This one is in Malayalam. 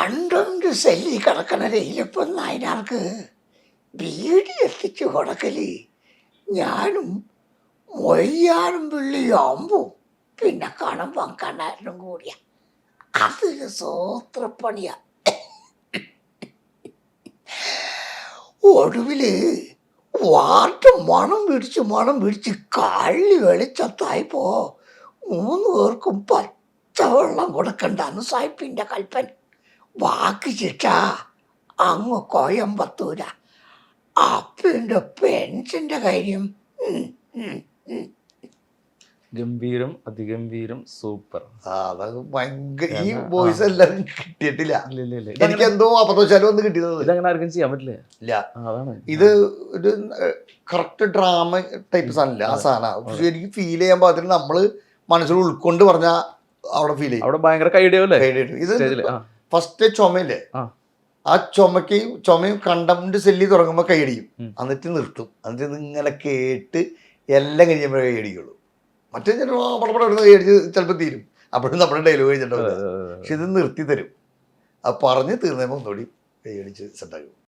കണ്ടുകൊണ്ട് സെല്ലി കിടക്കണ രയിലിപ്പം നായനാർക്ക് ബീഡി എത്തിച്ചു കൊടുക്കൽ. ഞാനും മൊയ്യാനും പിള്ളിയാകുമ്പോൾ പിന്നെ കാണാൻ കണ്ണാരനും കൂടിയ. അതൊരു സൂത്രപ്പണിയാ. ഒടുവിൽ വാർത്ത മണം പിടിച്ച് മണം പിടിച്ച് കള്ളി വെളിച്ചത്തായിപ്പോ മൂന്ന് പേർക്കും പച്ചവെള്ളം കൊടുക്കണ്ടെന്ന് സായിപ്പിന്റെ കൽപ്പന ബാക്കി ശിക്ഷ. അങ്ങ് കോയമ്പത്തൂര. അപ്പന്റെ പെൻഷന്റെ കാര്യം. ഗംഭീരം അതിഗംഭീരം സൂപ്പർ. അത് ഭയങ്കര ഈ വോയിസ് എല്ലാവരും കിട്ടിയിട്ടില്ല. എനിക്ക് എന്തോ അബദ്ധവശാലും ഒന്ന് കിട്ടിയത്. ഇതങ്ങനെ ആർക്കും ചെയ്യാൻ പറ്റില്ല. ഇല്ല. ആ, അതാണ്. ഇത് ഒരു കറക്റ്റ് ഡ്രാമ ടൈപ്പ് സാധനമില്ല. ആ സാധനം. പക്ഷെ എനിക്ക് ഫീൽ ചെയ്യാൻ പാകത്തിന് നമ്മൾ മനസ്സിൽ ഉൾക്കൊണ്ട് പറഞ്ഞാൽ അവിടെ ഫീൽ ചെയ്യും. അവിടെ ഭയങ്കര പേടിയായിട്ട്. ഇത് ഫസ്റ്റ് ചുമയില്ലേ? ആ. ആ ചുമക്ക് ചുമയും കണ്ടമിന്റെ സെല്ലി തുടങ്ങുമ്പോൾ കൈയടിക്കും. എന്നിട്ട് നിർത്തും. എന്നിട്ട് നിങ്ങളെ ഇങ്ങനെ കേട്ട് എല്ലാം കഴിയുമ്പോഴേ കൈയടിക്കുള്ളൂ. മറ്റേ ചിലപ്പോൾ പടപട കൈയടിച്ച് ചിലപ്പോൾ തീരും. അപ്പോഴും നമ്മുടെ ഡയലോഗ് കഴിഞ്ഞിട്ടുണ്ടാവില്ല. പക്ഷെ ഇത് നിർത്തി തരും അത് പറഞ്ഞ് തീർന്നപ്പോൾ ഒന്നുകൂടി കൈയടിച്ച് സെറ്റാക്കും